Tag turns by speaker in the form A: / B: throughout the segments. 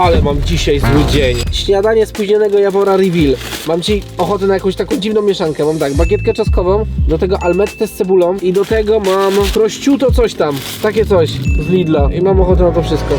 A: Ale mam dzisiaj zły dzień. Śniadanie spóźnionego Jawora Reveal. Mam dzisiaj ochotę na jakąś taką dziwną mieszankę. Mam tak, bagietkę czaskową, do tego almettę z cebulą i do tego mam prościuto coś tam. Takie coś z Lidla. I mam ochotę na to wszystko.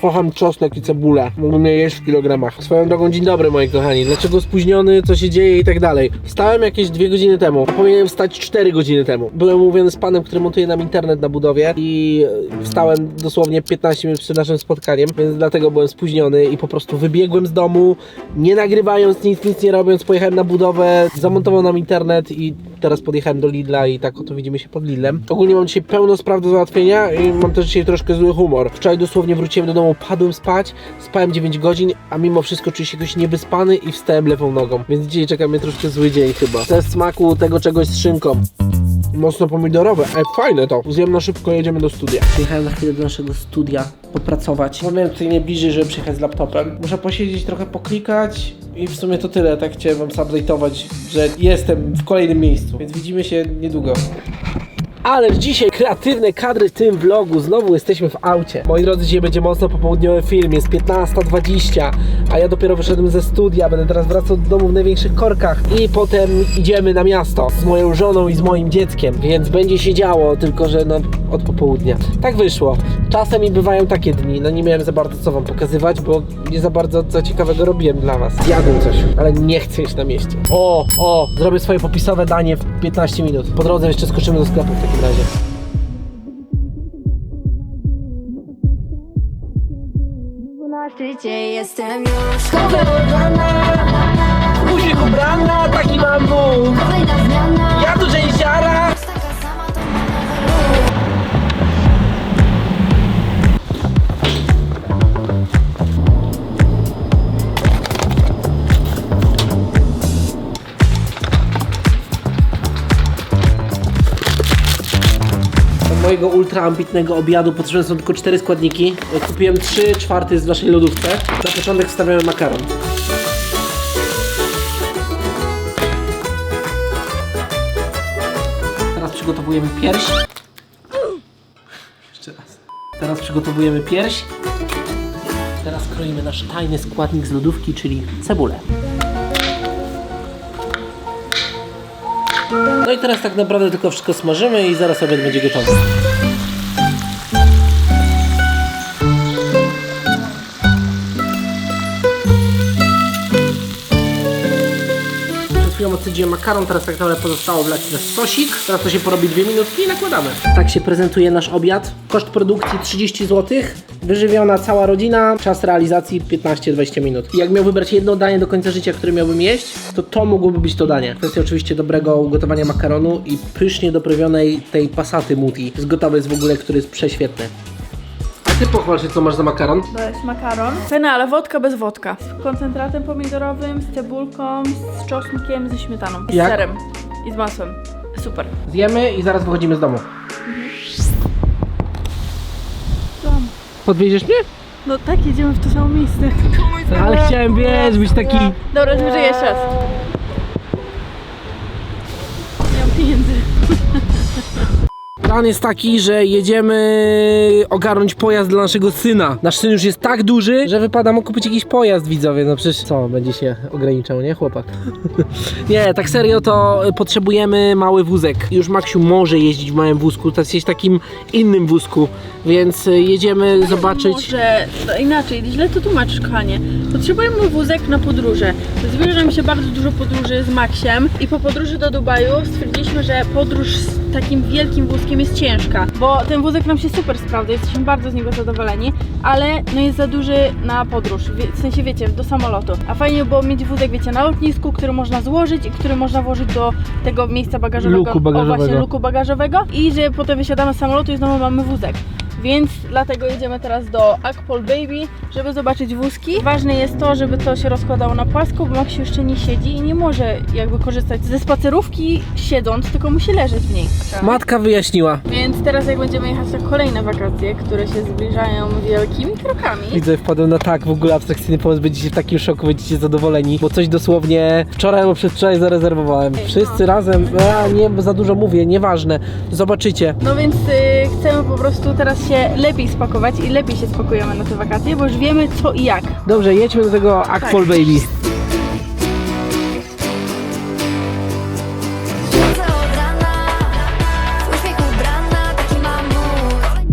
A: Kocham czosnek i cebulę. Mógłbym je jeść w kilogramach. Swoją drogą, dzień dobry moi kochani. Dlaczego spóźniony, co się dzieje i tak dalej. Wstałem jakieś dwie godziny temu, powinienem wstać 4 godziny temu. Byłem umówiony z panem, który montuje nam internet na budowie i wstałem dosłownie 15 minut przed naszym spotkaniem, więc dlatego byłem spóźniony i po prostu wybiegłem z domu, nie nagrywając nic, nic nie robiąc, pojechałem na budowę, zamontował nam internet i teraz podjechałem do Lidla i tak oto widzimy się pod Lidlem. Ogólnie mam dzisiaj pełno spraw do załatwienia i mam też dzisiaj troszkę zły humor. Wczoraj dosłownie wróciłem do domu, padłem spać, spałem 9 godzin, a mimo wszystko czuję się jakoś niewyspany i wstałem lewą nogą. Więc dzisiaj czeka mnie troszkę zły dzień chyba. Test smaku tego czegoś z szynką. Mocno pomidorowe, ale fajne to. Zjem na szybko, jedziemy do studia. Przyjechałem na chwilę do naszego studia, popracować. Powiem tutaj nie bliżej, żeby przyjechać z laptopem. Muszę posiedzieć, trochę poklikać i w sumie to tyle. Tak chciałem wam update'ować, że jestem w kolejnym miejscu. Więc widzimy się niedługo. Ale dzisiaj kreatywne kadry w tym vlogu. Znowu jesteśmy w aucie. Moi drodzy, dzisiaj będzie mocno popołudniowy film. Jest 15.20, a ja dopiero wyszedłem ze studia. Będę teraz wracał do domu w największych korkach. I potem idziemy na miasto z moją żoną i z moim dzieckiem. Więc będzie się działo, tylko że no od popołudnia. Tak wyszło. Czasem i bywają takie dni. No nie miałem za bardzo co wam pokazywać, bo nie za bardzo co ciekawego robiłem dla was. Zjadłem coś, ale nie chcę jeść na mieście. O, o, zrobię swoje popisowe danie w 15 minut. Po drodze jeszcze skoczymy do sklepu takim razie.
B: Na szczycie jestem już
A: Chodzę ubrana, guzik ubrana, taki mam Bóg.
B: Kolejna zmiana
A: Ja tu ziara. Mojego ultra ambitnego obiadu potrzebne są tylko cztery składniki. Kupiłem 3 czwarte z naszej lodówce. Na początek wstawiamy makaron. Teraz przygotowujemy pierś. Jeszcze raz. Teraz przygotowujemy pierś. Teraz kroimy nasz tajny składnik z lodówki, czyli cebulę. No i teraz tak naprawdę tylko wszystko smażymy i zaraz obiad będzie gotowy. Odcedziłem makaron, teraz tak naprawdę pozostało wlać na sosik. Teraz to się porobi dwie minutki i nakładamy. Tak się prezentuje nasz obiad. Koszt produkcji 30 zł. Wyżywiona cała rodzina. Czas realizacji 15-20 minut. I jak miał wybrać jedno danie do końca życia, które miałbym jeść, to to mogłoby być to danie. Kwestia oczywiście dobrego ugotowania makaronu i pysznie doprawionej tej pasaty muti. Z gotowy jest w ogóle, który jest prześwietny. Ty pochwal się, co masz za makaron?
C: To jest makaron. Fajna, ale wodka bez wodka. Z koncentratem pomidorowym, z cebulką, z czosnkiem, ze śmietaną. I z
A: Jak?
C: serem. I z masłem. Super.
A: Zjemy i zaraz wychodzimy z domu.
C: Dom.
A: Podwieziesz mnie?
C: No tak, jedziemy w to samo miejsce.
A: Ale chciałem, wiesz, być taki...
C: Dobra, zmierzę jeszcze raz. Nie mam pieniędzy.
A: Plan jest taki, że jedziemy ogarnąć pojazd dla naszego syna. Nasz syn już jest tak duży, że wypada mu kupić jakiś pojazd, widzowie. No przecież co, będzie się ograniczał, nie chłopak? nie, tak serio to potrzebujemy mały wózek. Już Maksiu może jeździć w małym wózku, teraz jest takim innym wózku, więc y, jedziemy zobaczyć.
C: Może no inaczej, źle to tłumaczysz, kochanie. Potrzebujemy wózek na podróże. Zbliża nam się bardzo dużo podróży z Maxiem i po podróży do Dubaju stwierdziliśmy, że podróż z takim wielkim wózkiem jest ciężka, bo ten wózek nam się super sprawdza, jesteśmy bardzo z niego zadowoleni, ale no jest za duży na podróż, w sensie wiecie, do samolotu. A fajnie by było mieć wózek, wiecie, na lotnisku, który można złożyć i który można włożyć do tego miejsca bagażowego.
A: Luku
C: O,
A: bagażowego.
C: właśnie, luku bagażowego i że potem wysiadamy z samolotu i znowu mamy wózek. Więc dlatego jedziemy teraz do Akpol Baby, żeby zobaczyć wózki. Ważne jest to, żeby to się rozkładało na płasko, bo Max jeszcze nie siedzi i nie może jakby korzystać ze spacerówki siedząc, tylko musi leżeć w niej.
A: Matka wyjaśniła.
C: Więc teraz jak będziemy jechać na kolejne wakacje, które się zbliżają wielkimi krokami,
A: Widzę, wpadłem na tak w ogóle abstrakcyjny pomysł, będziecie w takim szoku, będziecie zadowoleni, bo coś dosłownie wczoraj albo przedwczoraj zarezerwowałem. Wszyscy razem, a nie, za dużo mówię, nieważne, zobaczycie.
C: No więc y, chcemy po prostu teraz się lepiej spakować i lepiej się spakujemy na te wakacje, bo już wiemy co i jak.
A: Dobrze, jedźmy do tego Akfol
C: Tak.
A: Baby.
B: Słońce od rana, w uśmiechu ubrana, taki mam mód.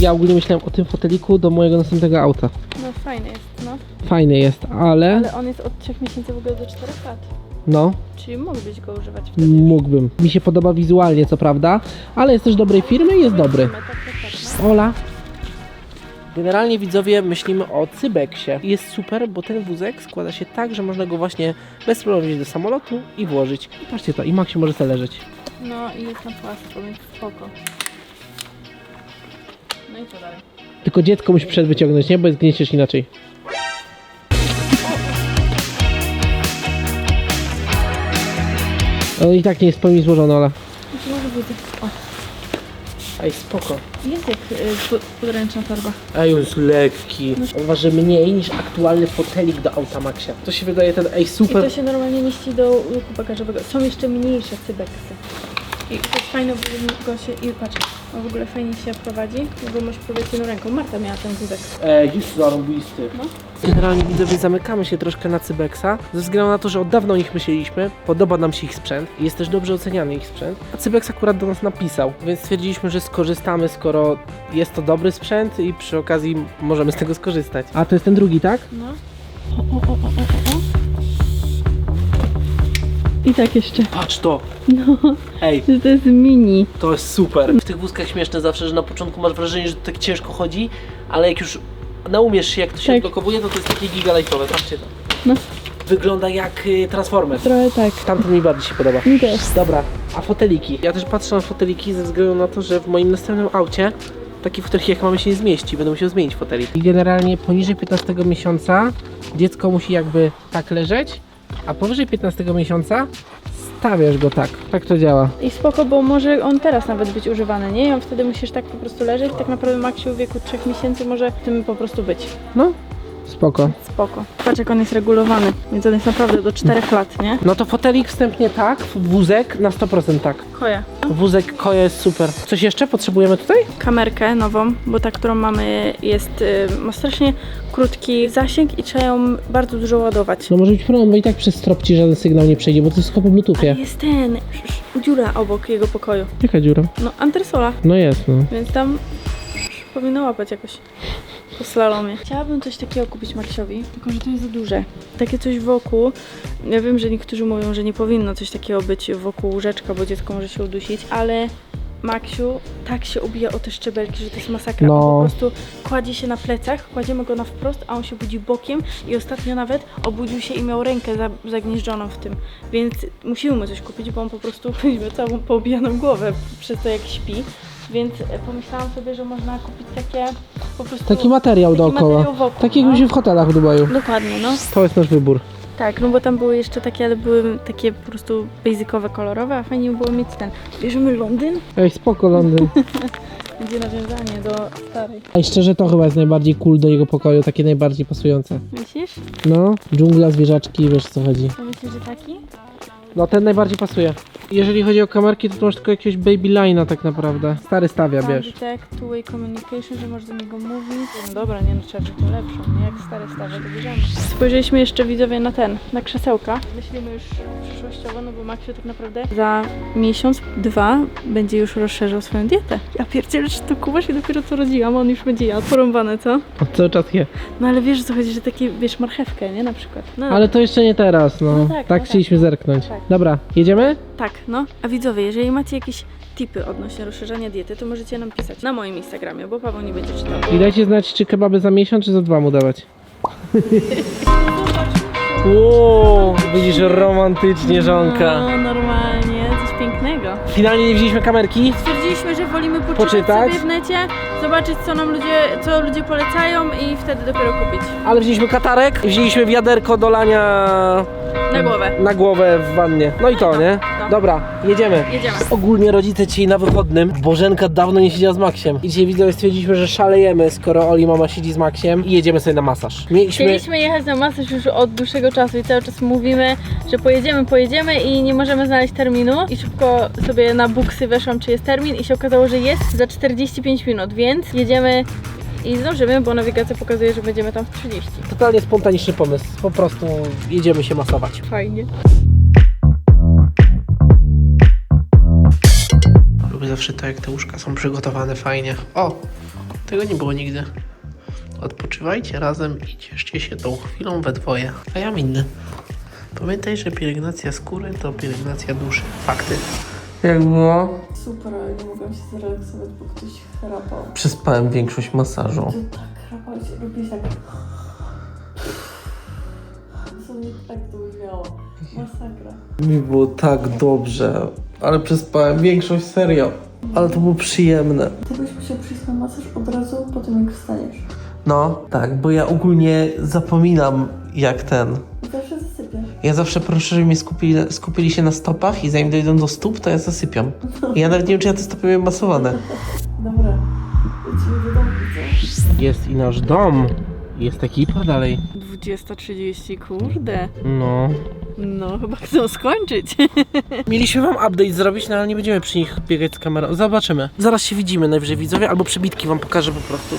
A: Ja ogólnie myślałem o tym foteliku do mojego następnego auta.
C: No fajny jest, no.
A: Fajny jest, ale
C: Ale on jest od 3 miesięcy w ogóle do 4 lat.
A: no,
C: Czyli mógłbyś go używać wtedy.
A: mógłbym. Mi się podoba wizualnie, co prawda, ale jest też dobrej firmy i jest dobry.
C: Tak, tak, tak, no.
A: Ola. Generalnie widzowie myślimy o Cybeksie. Jest super, bo ten wózek składa się tak, że można go właśnie bez problemu wziąć do samolotu i włożyć. I patrzcie to, i Maksiu może sobie leżeć.
C: No i jest na płasku, więc spoko. No i co dalej?
A: Tylko dziecko musi przed wyciągnąć, nie? Bo jest gnieciesz inaczej. On i tak nie jest w pełni złożony, Ola.
C: Tu może. O,
A: Ej, spoko.
C: jest jak y, podręczna torba.
A: Ej, on jest lekki. On waży mniej niż aktualny fotelik do auta Maxia. To się wydaje ten, ej,
C: I
A: super.
C: to się normalnie mieści do łuku bagażowego. Są jeszcze mniejsze cybeksy. I to jest fajne, bo go się... I patrz, on w ogóle fajnie się prowadzi, bo możesz prowadzić jedną ręką. Marta miała ten wózek.
A: Ej, jest zarąbisty.
C: No.
A: Generalnie widzowie zamykamy się troszkę na Cybeksa, ze względu na to, że od dawna o nich myśleliśmy, podoba nam się ich sprzęt, jest też dobrze oceniany ich sprzęt, a Cybex akurat do nas napisał, więc stwierdziliśmy, że skorzystamy, skoro jest to dobry sprzęt i przy okazji możemy z tego skorzystać. A to jest ten drugi, tak?
C: No. O, o, o, o, o. I tak jeszcze.
A: Patrz to!
C: No,
A: Ej,
C: to jest mini.
A: to jest super. W tych wózkach śmieszne zawsze, że na początku masz wrażenie, że to tak ciężko chodzi, ale jak już naumiesz się, jak to się
C: Tak.
A: odblokowuje, to to jest takie gigalajtowe, patrzcie to.
C: No,
A: Wygląda jak y, Transformer.
C: trochę tak.
A: Tamten mi bardziej się podoba.
C: Mi też.
A: Dobra, a foteliki? Ja też patrzę na foteliki ze względu na to, że w moim następnym aucie taki fotelik jak mamy się nie zmieści, będę musiał zmienić fotelik. I generalnie poniżej 15 miesiąca dziecko musi jakby tak leżeć, a powyżej 15 miesiąca stawiasz go tak. Tak to działa.
C: I spoko, bo może on teraz nawet być używany, nie? I on wtedy musisz tak po prostu leżeć. Tak naprawdę Maksiu w wieku 3 miesięcy może tym po prostu być.
A: No, spoko.
C: Spoko. Patrz jak on jest regulowany, więc on jest naprawdę do 4 lat, nie?
A: No to fotelik wstępnie tak, wózek na 100% tak.
C: Koja.
A: Wózek koja jest super. Coś jeszcze potrzebujemy tutaj?
C: Kamerkę nową, bo ta, którą mamy jest, y, ma strasznie krótki zasięg i trzeba ją bardzo dużo ładować.
A: No może być problem, bo i tak przez strop ci żaden sygnał nie przejdzie, bo to jest tylko po bluetoothie.
C: jest ten, dziura obok jego pokoju.
A: Jaka dziura?
C: No, antresola,
A: No jest, no.
C: więc tam powinno łapać jakoś po slalomie. Chciałabym coś takiego kupić Maksiowi, tylko że to jest za duże. Takie coś wokół. Ja wiem, że niektórzy mówią, że nie powinno coś takiego być wokół łóżeczka, bo dziecko może się udusić, ale Maksiu tak się ubija o te szczebelki, że to jest masakra.
A: No.
C: On po prostu kładzie się na plecach, kładziemy go na wprost, a on się budzi bokiem i ostatnio nawet obudził się i miał rękę za, zagnieżdżoną w tym. Więc musimy mu coś kupić, bo on po prostu miał całą poobijaną głowę przez to jak śpi. Więc e, pomyślałam sobie, że można kupić takie po prostu...
A: Taki materiał
C: taki
A: dookoła.
C: materiał wokół,
A: Tak jak
C: no.
A: się w hotelach w Dubaju.
C: Dokładnie, no.
A: To jest nasz wybór.
C: Tak, no bo tam były jeszcze takie, ale były takie po prostu basicowe, kolorowe, a fajnie by było mieć ten. Bierzemy Londyn,
A: Ej, spoko Londyn.
C: będzie nawiązanie do starej.
A: Ej, szczerze to chyba jest najbardziej cool do jego pokoju, takie najbardziej pasujące.
C: Myślisz?
A: No, dżungla, zwierzaczki, wiesz co chodzi.
C: A myślisz, że taki?
A: No, ten najbardziej pasuje. Jeżeli chodzi o kamerki, to tu masz tylko jakiegoś baby line'a tak naprawdę. Stary stawia, bierz.
C: detect, two-way communication, że możesz do niego mówić. No dobra, nie no, trzeba tą lepszą, nie? Jak stare stawia, to bierzemy. Spojrzeliśmy jeszcze widzowie na ten, na krzesełka. Myślimy już przyszłościowo, no bo Maxiu tak naprawdę za miesiąc, dwa będzie już rozszerzał swoją dietę. Ja pierdzielę, że to kubasz i dopiero co rodziłam, on już będzie jadł. Porąbane, co?
A: On cały czas je.
C: No ale wiesz co chodzi, że takie, wiesz, marchewkę, nie? Na przykład. No,
A: Ale to jeszcze nie teraz, no.
C: No
A: tak,
C: tak, no
A: chcieliśmy
C: tak.
A: zerknąć.
C: Tak.
A: Dobra, jedziemy?
C: Tak, no. A widzowie, jeżeli macie jakieś tipy odnośnie rozszerzania diety, to możecie nam pisać na moim Instagramie, bo Paweł nie będzie czytał.
A: I dajcie znać, czy kebaby za miesiąc, czy za dwa mu dawać. Wow, widzisz romantycznie żonka.
C: No, normalnie, coś pięknego.
A: Finalnie nie wzięliśmy kamerki.
C: Stwierdziliśmy, że wolimy poczytać,
A: Poczytać?
C: sobie w necie, zobaczyć co nam ludzie, co ludzie polecają i wtedy dopiero kupić.
A: Ale wzięliśmy katarek, wzięliśmy wiaderko do lania
C: Na głowę.
A: na głowę w wannie. No i to, nie?
C: no.
A: Dobra, jedziemy.
C: Jedziemy.
A: Ogólnie rodzice dzisiaj na wychodnym. Bożenka dawno nie siedziała z Maxiem. I dzisiaj widzowie stwierdziliśmy, że szalejemy, skoro Oli mama siedzi z Maxiem i jedziemy sobie na masaż. Mieliśmy...
C: Chcieliśmy jechać na masaż już od dłuższego czasu i cały czas mówimy, że pojedziemy, pojedziemy i nie możemy znaleźć terminu. I szybko sobie na buksy weszłam, czy jest termin i się okazało, że jest za 45 minut, więc jedziemy i zdążymy, bo nawigacja pokazuje, że będziemy tam w 30.
A: Totalnie spontaniczny pomysł. Po prostu jedziemy się masować.
C: Fajnie.
A: Lubię zawsze to, jak te łóżka są przygotowane fajnie. O, tego nie było nigdy. Odpoczywajcie razem i cieszcie się tą chwilą we dwoje. A ja minny. Pamiętaj, że pielęgnacja skóry to pielęgnacja duszy. Fakty. Jak było?
C: Super, ale nie mogłam się zrelaksować, bo ktoś chrapał.
A: Przespałem większość masażu.
C: Ty tak chrapałeś, robiłeś tak... Dosłownie tak to brzmiało. Masakra.
A: Mi było tak dobrze, ale przespałem większość serio. Ale to było przyjemne.
C: Ty byś musiał przyjść na masaż od razu po tym, jak wstaniesz.
A: No, tak, bo ja ogólnie zapominam jak ten. Ja zawsze proszę, żeby mnie skupili, skupili się na stopach i zanim dojdą do stóp, to ja zasypiam. I ja nawet nie wiem, czy ja te stopy miałem masowane.
C: Dobra, lecimy do co?
A: Jest i nasz dom. Jest ekipa dalej.
C: 20.30, kurde.
A: No.
C: No, chyba chcą skończyć.
A: Mieliśmy wam update zrobić, no ale nie będziemy przy nich biegać z kamerą. Zobaczymy. Zaraz się widzimy najwyżej widzowie, albo przebitki wam pokażę po prostu.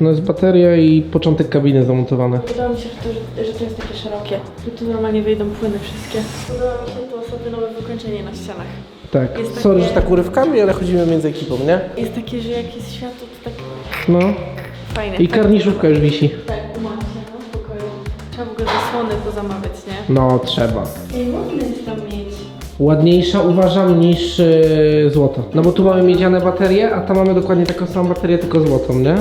A: No jest bateria i początek kabiny zamontowane.
C: Podoba mi się, że to, że, że to jest takie szerokie. Że tu normalnie wyjdą płyny wszystkie. Podoba mi się to sobie nowe wykończenie na ścianach.
A: Tak.
C: Jest
A: Sorry,
C: takie-
A: że tak urywkami, ale chodzimy między ekipą, nie?
C: Jest takie, że jak jest światło, to tak
A: No.
C: fajne.
A: I karniszówka już wisi.
C: Tak, się, no w pokoju. Trzeba w ogóle zasłony pozamawiać, nie?
A: No, trzeba.
C: Ej, jest tam mieć.
A: Ładniejsza uważam niż yy, złoto. No bo tu mamy miedziane baterie, a tam mamy dokładnie taką samą baterię, tylko złotą, nie?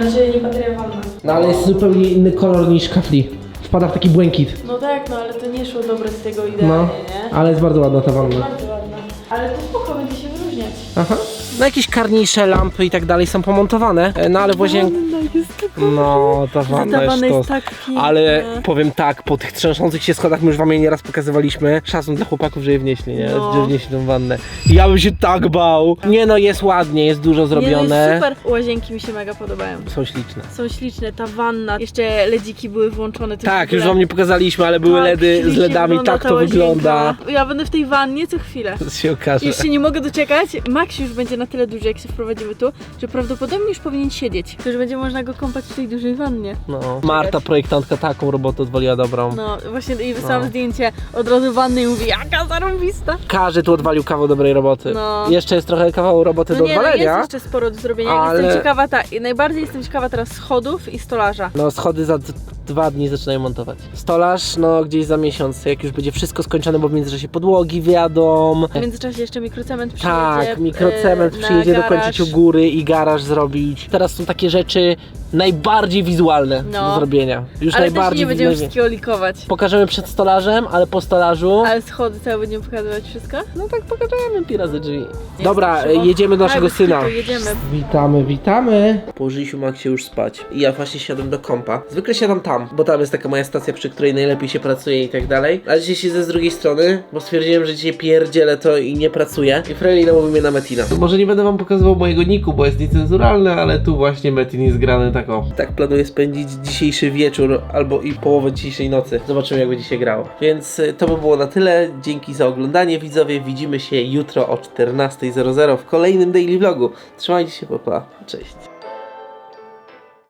C: Znaczy nie bateria walna.
A: No ale jest zupełnie inny kolor niż kafli. Wpada w taki błękit.
C: No tak, no ale to nie szło dobre z tego idealnie,
A: No,
C: nie?
A: ale jest bardzo ładna ta wanna.
C: Bardzo ładna. Ale to spoko, będzie się wyróżniać.
A: Aha. No jakieś karnisze, lampy i tak dalej są pomontowane, e, no ale w.
C: No tak
A: No, ta wanna
C: Ta
A: jest
C: wanna
A: to...
C: jest tak.
A: Ale powiem tak, po tych trzęsących się schodach, my już wam je nieraz pokazywaliśmy, szacun dla chłopaków, że je wnieśli, nie?
C: No.
A: Że wnieśli tą wannę. Ja bym się tak bał. Nie no, jest ładnie, jest dużo
C: Nie, no
A: zrobione.
C: jest super. Łazienki mi się mega podobają.
A: Są śliczne.
C: Są śliczne, ta wanna, jeszcze ledziki były włączone. to
A: Tak,
C: w
A: już wam nie pokazaliśmy, ale były
C: Tak,
A: LEDy z
C: ślicznie
A: LEDami,
C: wygląda
A: tak
C: ta
A: to
C: łazienka.
A: wygląda.
C: Ja będę w tej wannie co chwilę.
A: To się okaże.
C: Się nie mogę doczekać. Max już będzie na tyle duży, jak się wprowadzimy tu, że prawdopodobnie już powinien siedzieć. To już będzie można go kąpać w tej dużej wannie.
A: No. Marta, projektantka, taką robotę odwaliła dobrą.
C: No właśnie i wysłałam
A: No.
C: zdjęcie od razu wanny i mówi, jaka zarąbista.
A: Każdy tu odwalił kawał dobrej roboty.
C: No.
A: Jeszcze jest trochę kawał roboty
C: No
A: do
C: nie, no jest
A: odwalenia.
C: jeszcze sporo do zrobienia.
A: Ale-
C: Jestem ciekawa, ta, najbardziej jestem ciekawa teraz schodów i stolarza.
A: No schody za d- dwa dni zaczynają montować. Stolarz, no gdzieś za miesiąc, jak już będzie wszystko skończone, bo w międzyczasie podłogi wjadą.
C: W międzyczasie jeszcze mikrocement przyjedzie.
A: Tak, mikrocement
C: e,
A: przyjedzie dokończyć u góry i garaż zrobić. Teraz są takie rzeczy najbardziej wizualne
C: No.
A: do zrobienia. Już
C: Ale też
A: najbardziej
C: nie będziemy
A: wizualnie.
C: wszystkiego likować.
A: Pokażemy przed stolarzem, ale po stolarzu.
C: Ale schody całe będziemy pokazywać wszystko?
A: No tak pokażemy pi razy drzwi. Dobra, jedziemy do naszego syna.
C: to jedziemy.
A: Witamy, witamy. Położyliśmy Maxie już spać. I ja właśnie siadłem do kompa. Zwykle siadam tam, bo tam jest taka moja stacja, przy której najlepiej się pracuje i tak dalej. Ale dzisiaj siedzę z drugiej strony, bo stwierdziłem, że dzisiaj pierdzielę to i nie pracuję. I Freli namówił mnie na Metina. Może nie będę wam pokazywał mojego niku, bo jest niecenzuralny, ale tu właśnie Metin jest grany tak Tak planuję spędzić dzisiejszy wieczór albo i połowę dzisiejszej nocy. Zobaczymy jak będzie się grało. Więc y, to by było na tyle. Dzięki za oglądanie widzowie. Widzimy się jutro o 14.00 w kolejnym daily vlogu. Trzymajcie się, papa. Cześć.